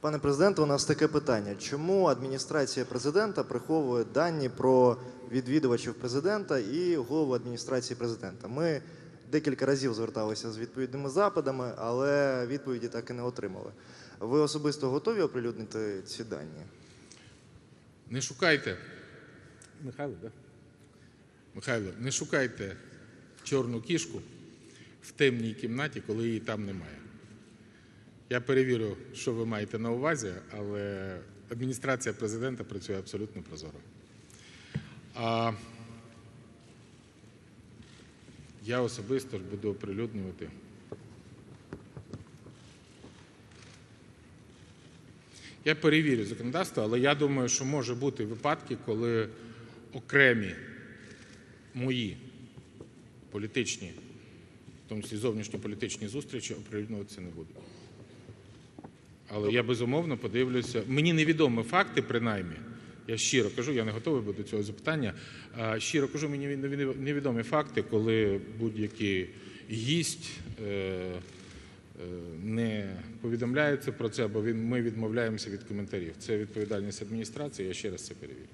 Пане президенте, у нас таке питання. Чому адміністрація президента приховує дані про відвідувачів президента і голову адміністрації президента? Ми декілька разів зверталися з відповідними запитами, але відповіді так і не отримали. Ви особисто готові оприлюднити ці дані? Не шукайте. Михайло, так? Михайло, не шукайте чорну кішку в темній кімнаті, коли її там немає. Я перевірю, що ви маєте на увазі, але адміністрація президента працює абсолютно прозоро. А я особисто ж буду оприлюднювати. Я перевірю законодавство, але я думаю, що може бути випадки, коли окремі мої політичні, в тому числі зовнішньополітичні зустрічі оприлюднюватися не будуть. Але я безумовно подивлюся. Мені невідомі факти, принаймні. Я щиро кажу, я не готовий був до цього запитання. Щиро кажу, мені неві- невідомі факти, коли будь-який гість е, е, не повідомляється про це, він, ми відмовляємося від коментарів. Це відповідальність адміністрації, я ще раз це перевірю.